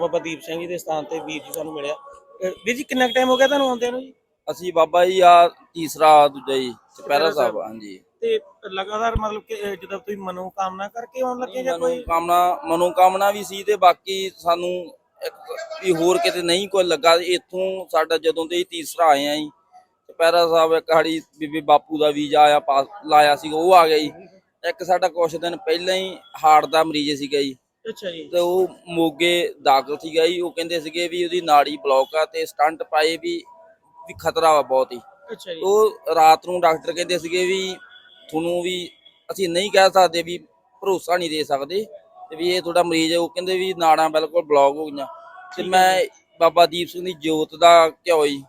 ਬਾਬਾ ਦੀਪ ਸਿੰਘ ਜੀ ਦੇ ਸਥਾਨ ਤੇ ਵੀਰ ਜੀ ਸਾਨੂੰ ਮਿਲਿਆ। ਅਹ ਵੀਰ ਜੀ ਕਿੰਨਾ ਟਾਈਮ ਹੋ ਗਿਆ ਤੁਹਾਨੂੰ ਆਉਂਦਿਆਂ ਨੂੰ ਜੀ? ਅਸੀਂ ਬਾਬਾ ਜੀ ਆ ਤੀਸਰਾ ਦੂਜਾ ਜੀ ਚਪੈਰਾ ਸਾਹਿਬ ਹਾਂਜੀ। ਤੇ ਲਗਾਤਾਰ ਮਤਲਬ ਕਿ ਅਹ ਜਦੋਂ ਤੁਸੀਂ ਮਨੋ ਕਾਮਨਾ ਕਰਕੇ ਆਉਣ ਲੱਗੇ ਜਾਂ ਕੋਈ ਕਾਮਨਾ ਮਨੋਕਾਮਨਾ ਵੀ ਸੀ ਤੇ ਬਾਕੀ ਸਾਨੂੰ ਇੱਕ ਵੀ ਹੋਰ ਕਿਤੇ ਨਹੀਂ ਕੋਈ ਲੱਗਾ। ਇੱਥੋਂ ਸਾਡਾ ਜਦੋਂ ਦੇ ਹੀ ਤੀਸਰਾ ਆਏ ਆ ਜੀ ਚਪੈਰਾ ਸਾਹਿਬ ਇੱਕ ਸਾਡੀ ਬੀਬੀ ਬਾਪੂ ਦਾ ਵੀਜ਼ਾ ਆਇਆ ਪਾਸ ਲਾਇਆ ਸੀ ਉਹ ਆ ਗਿਆ ਜੀ। ਇੱਕ ਸਾਡਾ ਕੁਛ ਦਿਨ ਪਹਿਲਾਂ ਹੀ ਹਾਰਟ ਦਾ ਮਰੀਜ਼ ਸੀਗਾ ਜੀ। ਅੱਛਾ ਜੀ। ਤੇ ਉਹ ਮੋਗੇ ਦਾਖਲ ਸੀਗਾ ਜੀ ਉਹ ਕਹਿੰਦੇ ਸੀਗੇ ਵੀ ਉਹਦੀ ਨਾੜੀ ਬਲੌਕ ਆ ਤੇ ਸਟੰਟ ਪਾਏ ਵੀ ਵੀ ਖਤਰਾ ਵਾ ਬਹੁਤ ਹੀ। ਅੱਛਾ ਜੀ। ਉਹ ਰਾਤ ਨੂੰ ਡਾਕਟਰ ਕਹਿੰਦੇ ਸੀਗੇ ਵੀ ਤੁਹਾਨੂੰ ਵੀ ਅਸੀਂ ਨਹੀਂ ਕਹਿ ਸਕਦੇ ਵੀ ਭਰੋਸਾ ਨਹੀਂ ਦੇ ਸਕਦੇ ਤੇ ਵੀ ਇਹ ਤੁਹਾਡਾ ਮਰੀਜ਼ ਹੈ ਉਹ ਕਹਿੰਦੇ ਵੀ ਨਾੜਾਂ ਬਿਲਕੁਲ ਬਲੌਕ ਹੋ ਗਈਆਂ। ਤੇ ਮੈਂ ਬਾਬਾ ਦੀਪ ਸਿੰਘ ਦੀ ਜੋਤ ਦਾ ਘਿਓ ਜੀ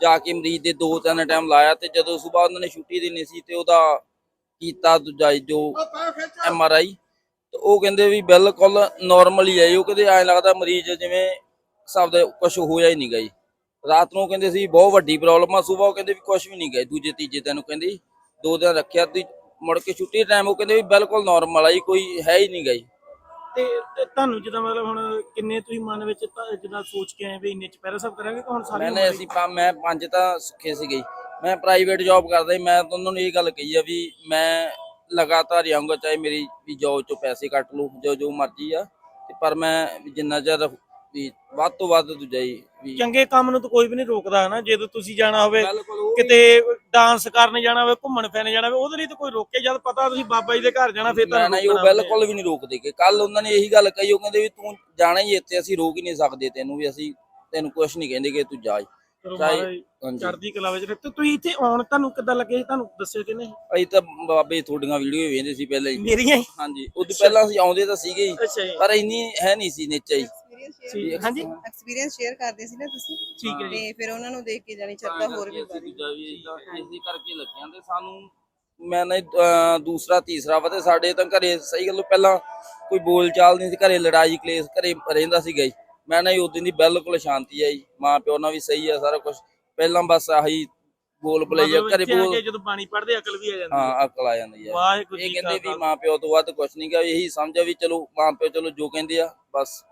ਜਾ ਕੇ ਮਰੀਜ਼ ਦੇ ਦੋ ਤਿੰਨ ਟਾਈਮ ਲਾਇਆ ਤੇ ਜਦੋਂ ਸਵੇਰ ਉਹਨਾਂ ਨੇ ਛੁੱਟੀ ਦੇਣੀ ਸੀ ਤੇ ਉਹਦਾ ਕੀਤਾ ਦੂਜਾ ਜੋ ਐਮ ਆਰ ਆਈ ਉਹ ਕਹਿੰਦੇ ਵੀ ਬਿਲਕੁਲ ਨਾਰਮਲ ਹੀ ਹੈ ਜੀ। ਉਹ ਕਹਿੰਦੇ ਐਂ ਲੱਗਦਾ ਮਰੀਜ਼ ਜਿਵੇਂ ਸਭ ਦਾ ਕੁਝ ਹੋਇਆ ਹੀ ਨਹੀਂ ਗਾ ਜੀ। ਰਾਤ ਨੂੰ ਕਹਿੰਦੇ ਸੀ ਬਹੁਤ ਵੱਡੀ ਪ੍ਰੋਬਲਮ ਆ। ਸਵੇਰ ਉਹ ਕਹਿੰਦੇ ਵੀ ਕੁਝ ਵੀ ਨਹੀਂ ਗਏ ਦੂਜੇ ਤੀਜੇ ਦਿਨ ਕਹਿੰਦੇ ਜੀ, ਦੋ ਦਿਨ ਰੱਖਿਆ ਤੇ ਮੁੜ ਕੇ ਛੁੱਟੀ ਟਾਈਮ ਉਹ ਕਹਿੰਦੇ ਵੀ ਬਿਲਕੁਲ ਨਾਰਮਲ ਆ ਜੀ। ਕੋਈ ਹੈ ਹੀ ਨਹੀਂ ਗਈ ਤੇ ਤੇ ਤੁਹਾਨੂੰ ਜਿੱਦਾਂ ਮਤਲਬ ਹੁਣ ਕਿੰਨੇ ਤੁਸੀਂ ਮਨ ਵਿੱਚ ਤਾਂ ਜਿੱਦਾਂ ਸੋਚ ਕੇ ਆਏ ਵੀ ਇੰਨੇ ਚ ਪੈਰਾ ਸਭ ਕਰਾਂਗੇ ਕਿ ਹੁਣ ਸਾਰੇ ਮੈਨੇ ਅਸੀਂ ਪਾ- ਮੈਂ ਪੰਜ ਤਾਂ ਸਿੱਖੇ ਸੀਗੇ ਜੀ। ਮੈਂ ਪ੍ਰਾਈਵੇਟ ਜੌਬ ਕਰਦਾ ਸੀ ਮੈਂ ਤਾਂ ਉਹਨਾਂ ਨੂੰ ਇਹ ਗੱਲ ਕਹੀ ਆ ਵੀ ਮੈਂ ਲਗਾਤਾਰ ਹੀ ਚਾਹੇ ਮੇਰੀ ਵੀ ਜੌਬ ਚੋਂ ਪੈਸੇ ਕੱਟ ਲੂ ਜੋ ਜੋ ਮਰਜ਼ੀ ਆ ਤੇ ਪਰ ਮੈਂ ਵੀ ਜਿੰਨਾ ਚਿਰ ਵੀ ਵੱਧ ਤੋਂ ਵੱਧ ਦੂਜਾ ਵੀ ਚੰਗੇ ਕੰਮ ਨੂੰ ਤਾਂ ਕੋਈ ਵੀ ਨਹੀਂ ਰੋਕਦਾ ਨਾ ਜਦੋਂ ਤੁਸੀਂ ਜਾਣਾ ਹੋਵੇ ਬਿਲਕੁਲ ਉਹ ਵੀ- ਕਿਤੇ ਡਾਂਸ ਕਰਨ ਜਾਣਾ ਹੋਵੇ ਘੁੰਮਣ ਫਿਰਨ ਜਾਣਾ ਹੋਵੇ ਉਹਦੇ ਲਈ ਤਾਂ ਕੋਈ ਰੋਕੇ ਜਦ ਪਤਾ ਤੁਸੀਂ ਬਾਬਾ ਜੀ ਦੇ ਘਰ ਜਾਣਾ ਫਿਰ ਤਾਂ ਨਹੀਂ ਉਹ ਬਿਲਕੁਲ ਵੀ ਨਹੀਂ ਰੋਕਦੇ ਕਿ ਕੱਲ ਉਹਨਾਂ ਨੇ ਇਹੀ ਗੱਲ ਕਹੀ ਉਹ ਕਹਿੰਦੇ ਵੀ ਤੂੰ ਜਾਣਾ ਹੀ ਇੱਥੇ ਅਸੀਂ ਰੋਕ ਹੀ ਨਹੀਂ ਸਕਦੇ ਤੈਨੂੰ ਵੀ ਅਸੀਂ ਤੈਨੂੰ ਕੁਝ ਨਹੀਂ ਕਹਿੰਦੇ ਕਿ ਤੂੰ ਜਾ ਹੀ। ਚਾਹੇ ਹਾਂਜੀ। ਚੜਦੀ ਕਲਾ ਵਿੱਚ ਰਹੇ। ਤੇ ਤੁਸੀਂ ਇੱਥੇ ਆਉਣ ਤੁਹਾਨੂੰ ਕਿੱਦਾਂ ਲੱਗੇ? ਸੀ? ਤੁਹਾਨੂੰ ਦੱਸਿਆ ਕਿਨੇ ਅਸੀਂ ਤਾਂ ਬਾਬੇ ਤੁਹਾਡੀਆਂ ਵੀਡੀਓ ਵੇਖਦੇ ਸੀ ਪਹਿਲਾਂ ਹੀ। ਮੇਰੀਆਂ ਹੀ? ਹਾਂਜੀ ਉਦੋਂ ਪਹਿਲਾਂ ਅਸੀਂ ਆਉਂਦੇ ਤਾਂ ਸੀਗੇ ਹੀ ਅੱਛਾ ਜੀ। ਪਰ ਇੰਨੀ ਹੈ ਨਹੀਂ ਸੀ ਨੀਚੇ ਹੀ। ਠੀਕ ਹਾਂਜੀ? ਐਕਸਪੀਰੀਅੰਸ ਸ਼ੇਅਰ ਕਰਦੇ ਸੀ ਨਾ ਤੁਸੀਂ? ਠੀਕ ਹੈ ਜੀ। ਤੇ ਫਿਰ ਉਹਨਾਂ ਨੂੰ ਦੇਖ ਕੇ ਜਾਨੀ ਚਰਤਾ ਹੋਰ ਵੀ ਅਸੀਂ ਵਧੀ ਦੂਜਾ ਵੀ ਏਦਾਂ ਇਸੇ ਕਰਕੇ ਲੱਗਿਆ ਤੇ ਸਾਨੂੰ ਮੈਂ ਨਾ ਅਹ, ਦੂਸਰਾ ਤੀਸਰਾ ਵਾ ਤੇ ਸਾਡੇ ਤਾਂ ਘਰੇ ਸਹੀ ਗੱਲੋਂ ਪਹਿਲਾਂ ਕੋਈ ਬੋਲ ਚਾਲ ਨਹੀਂ ਸੀ ਘਰੇ ਲੜਾਈ ਕਲੇਸ਼ ਘਰੇ ਰਹਿੰਦਾ ਸੀਗਾ ਜੀ। ਮੈਂ ਨਾ ਉਦੋਂ ਦੀ ਬਿਲਕੁਲ ਸ਼ਾਂਤੀ ਆ ਜੀ ਮਾਂ ਪਿਓ ਨਾਲ ਵੀ ਸਹੀ ਆ ਸਾਰਾ ਕੁਝ ਪਹਿਲਾਂ ਬਸ ਆਹੀ ਬੋਲ ਬਲਈਆ ਮਤਲਬ ਘਰੇ ਬੋਲ ਜਦੋਂ ਬਾਣੀ ਪੜ੍ਹਦੇ ਅਕਲ ਵੀ ਆ ਜਾਂਦੀ ਹੈ ਹਾਂ ਅਕਲ ਆ ਜਾਂਦੀ ਆ। ਇਹ ਜੀ ਕਹਿੰਦੇ ਵੀ ਮਾਂ ਪਿਓ ਤੋਂ ਵੱਧ ਕੁਝ ਨਹੀਂ ਗਾ ਇਹੀ ਵੀ ਚਲੋ ਮਾਂ ਪਿਓ ਚਲੋ ਜੋ ਕਹਿੰਦੇ ਆ ਬਸ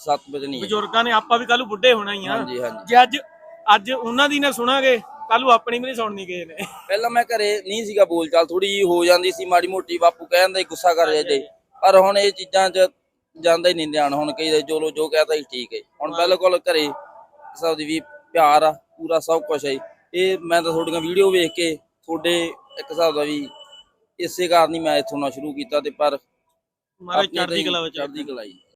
ਸੱਤ ਹੈ ਬਜ਼ੁਰਗਾਂ ਨੇ ਆਪਾਂ ਵੀ ਕੱਲ ਨੂੰ ਬੁੱਢੇ ਹੋਣਾ ਹੀ ਆ। ਹਾਂਜੀ ਹਾਂਜੀ। ਜੇ ਅੱਜ ਅੱਜ ਉਹਨਾਂ ਦੀ ਨਾ ਸੁਣਾਂਗੇ ਕੱਲ ਨੂੰ ਆਪਣੀ ਵੀ ਨਹੀਂ ਸੁਣਨੀ ਕਿਸੇ ਨੇ। ਪਹਿਲਾਂ ਮੈਂ ਘਰੇ ਨਹੀਂ ਸੀਗਾ ਬੋਲ ਚਾਲ ਥੋੜੀ ਜੀ ਹੋ ਜਾਂਦੀ ਸੀ ਮਾੜੀ ਮੋਟੀ ਬਾਪੂ ਕਹਿੰਦਾ ਗੁੱਸਾ ਕਰ ਜਾਂਦੇ ਪਰ ਹੁਣ ਇਹ ਚੀਜ਼ਾਂ 'ਚ ਜਾਂਦਾ ਹੀ ਨਹੀਂ ਧਿਆਨ ਹੁਣ ਕਹੀ ਜੋ ਲੋ ਜੋ ਕਹਤਾ ਹੀ ਠੀਕ ਹੈ। ਹੁਣ ਬਿਲਕੁਲ ਘਰੇ ਸਭ ਦੀ ਵੀ ਪਿਆਰ ਆ ਪੂਰਾ ਸਭ ਕੁਝ ਹੈ ਇਹ ਮੈਂ ਤਾਂ ਤੁਹਾਡੀਆਂ ਵੀਡੀਓ ਵੇਖ ਕੇ ਤੁਹਾਡੇ ਇੱਕ ਹਿਸਾਬ ਦਾ ਵੀ ਇਸੇ ਕਾਰਨ ਹੀ ਮੈਂ ਇੱਥੋਂ ਨਾ ਸ਼ੁਰੂ ਕੀਤਾ ਤੇ ਪਰ ਮਹਾਰਾਜ ਚੜ੍ਹਦੀ ਕਲਾ ਵਿੱਚ ਚੜ੍ਹਦੀ ਕਲਾ ਜੀ।